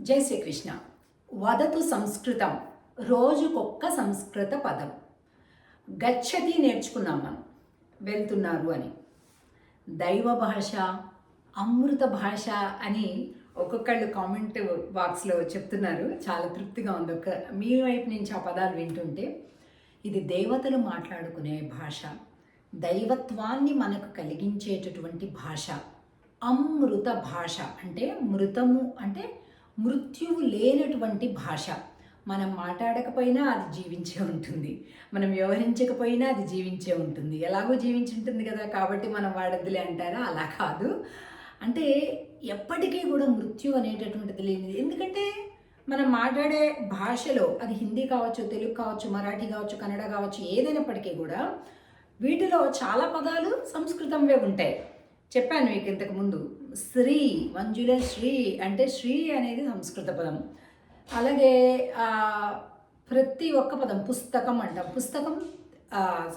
జై శ్రీకృష్ణ. వదతు సంస్కృతం రోజుకొక్క సంస్కృత పదం. గచ్చతి నేర్చుకున్నాం మనం వెళ్తున్నారు అని. దైవ భాష అమృత భాష అని ఒక్కొక్కళ్ళు కామెంట్ బాక్స్లో చెప్తున్నారు. చాలా తృప్తిగా ఉంది. ఒక మీ వైపు నుంచి ఆ పదాలు వింటుంటే ఇది దేవతలు మాట్లాడుకునే భాష దైవత్వాన్ని మనకు కలిగించేటటువంటి భాష అమృత భాష అంటే మృతము అంటే మృత్యువు లేనటువంటి భాష. మనం మాట్లాడకపోయినా అది జీవించే ఉంటుంది. మనం వ్యవహరించకపోయినా అది జీవించే ఉంటుంది. ఎలాగో జీవించి ఉంటుంది కదా కాబట్టి మనం వాడద్దులే అంటారా? అలా కాదు. అంటే ఎప్పటికీ కూడా మృత్యు అనేటటువంటిది లేనిది. ఎందుకంటే మనం మాట్లాడే భాషలో అది హిందీ కావచ్చు తెలుగు కావచ్చు మరాఠీ కావచ్చు కన్నడ కావచ్చు ఏదైనప్పటికీ కూడా వీటిలో చాలా పదాలు సంస్కృతంవే ఉంటాయి. చెప్పాను మీకు ఇంతకు ముందు. శ్రీ మంజుల శ్రీ అంటే శ్రీ అనేది సంస్కృత పదం. అలాగే ప్రతి ఒక్క పదం పుస్తకం అంటాం. పుస్తకం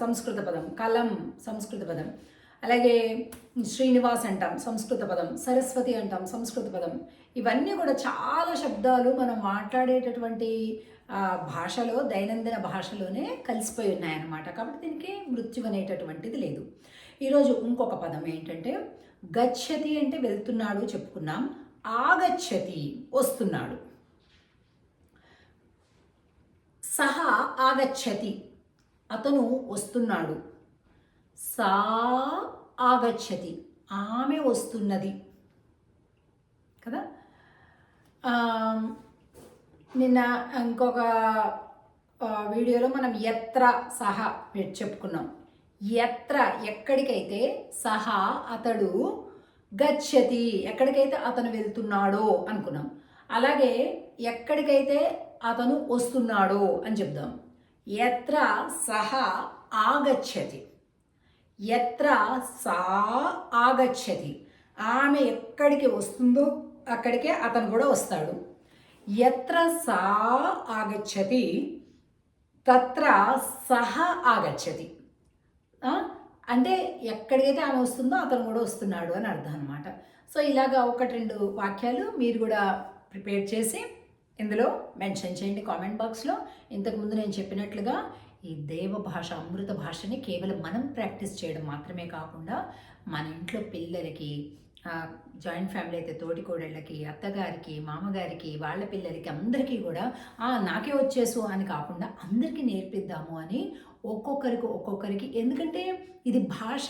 సంస్కృత పదం. కలం సంస్కృత పదం. అలాగే శ్రీనివాస్ అంటాం సంస్కృత పదం. సరస్వతి అంటాం సంస్కృత పదం. ఇవన్నీ కూడా చాలా శబ్దాలు మనం మాట్లాడేటటువంటి భాషలో దైనందిన భాషలోనే కలిసిపోయి ఉన్నాయన్నమాట. కాబట్టి దీనికి మృత్యు అనేటటువంటిది లేదు. ఈరోజు ఇంకొక పదం ఏంటంటే గచ్చతి అంటే వెళ్తున్నాడు చెప్పుకున్నాం. ఆగచ్చతి వస్తున్నాడు. సహా ఆగచ్చతి అతను వస్తున్నాడు. సా ఆగచ్చతి ఆమె వస్తున్నది. కదా? నిన్న ఇంకొక వీడియోలో మనం ఎత్ర సహా పెట్టి చెప్పుకున్నాం. ఎత్ర ఎక్కడికైతే సహా అతడు గచ్చతి ఎక్కడికైతే అతను వెళ్తున్నాడో అనుకున్నాం. అలాగే ఎక్కడికైతే అతను వస్తున్నాడో అని చెప్దాం. ఎత్ర సహా ఆగచ్చతి. ఎత్ర సా ఆగచ్చతి. ఆమె ఎక్కడికి వస్తుందో అక్కడికే అతను కూడా వస్తాడు. ఎత్ర సా ఆగచ్చతి తత్ర సహ ఆగచ్చతి. అంటే ఎక్కడికైతే ఆమె వస్తుందో అతను కూడా వస్తున్నాడు అని అర్థం అనమాట సో ఇలాగా ఒకటి రెండు వాక్యాలు మీరు కూడా ప్రిపేర్ చేసి ఇందులో మెన్షన్ చేయండి కామెంట్ బాక్స్లో. ఇంతకుముందు నేను చెప్పినట్లుగా ఈ దేవ భాష అమృత భాషని కేవలం మనం ప్రాక్టీస్ చేయడం మాత్రమే కాకుండా మన ఇంట్లో పిల్లలకి జాయింట్ ఫ్యామిలీ అయితే తోటి కోడళ్ళకి అత్తగారికి మామగారికి వాళ్ళ పిల్లలకి అందరికీ కూడా "ఆ, నాకే వచ్చేసు అని కాకుండా అందరికీ నేర్పిద్దాము అని ఒక్కొక్కరికి ఒక్కొక్కరికి. ఎందుకంటే ఇది భాష.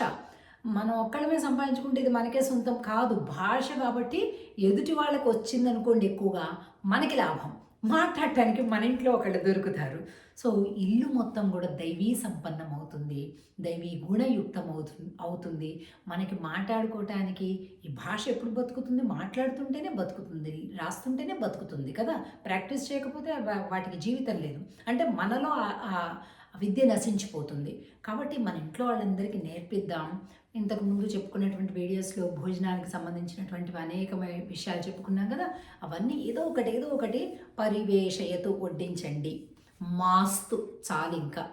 మనం ఒక్కడమే సంపాదించుకుంటే ఇది మనకే సొంతం కాదు. భాష కాబట్టి ఎదుటి వాళ్ళకి వచ్చిందనుకోండి ఎక్కువగా మనకి లాభం. మాట్లాడటానికి మన ఇంట్లో ఒకళ్ళు దొరుకుతారు. సో ఇల్లు మొత్తం కూడా దైవీ సంపన్నం అవుతుంది దైవీ గుణయుక్తం అవుతుంది. అవుతుంది మనకి మాట్లాడుకోవటానికి ఈ భాష ఎప్పుడు బతుకుతుంది? మాట్లాడుతుంటేనే బతుకుతుంది. రాస్తుంటేనే బతుకుతుంది కదా? ప్రాక్టీస్ చేయకపోతే వాటికి జీవితం లేదు. అంటే మనలో ఆ విద్య నశించిపోతుంది. కాబట్టి మన ఇంట్లో వాళ్ళందరికీ నేర్పిద్దాం. ఇంతకు ముందు చెప్పుకున్నటువంటి వీడియోస్లో భోజనానికి సంబంధించినటువంటి అనేకమైన విషయాలు చెప్పుకున్నాం కదా అవన్నీ ఏదో ఒకటి ఏదో ఒకటి పరివేషయతు వడ్డించండి. మాస్తు చాలింకా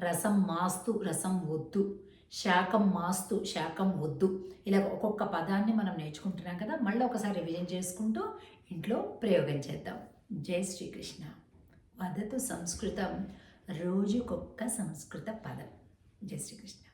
రసం మాస్తు రసం వద్దు. శాకం మాస్తు శాకం వద్దు. ఇలా ఒక్కొక్క పదాన్ని మనం నేర్చుకుంటున్నాం కదా మళ్ళీ ఒకసారి రివిజన్ చేసుకుంటూ ఇంట్లో ప్రయోగం చేద్దాం. జై శ్రీకృష్ణ. వదతు సంస్కృతం. రోజుకొక్క సంస్కృత పదం. జై శ్రీకృష్ణ.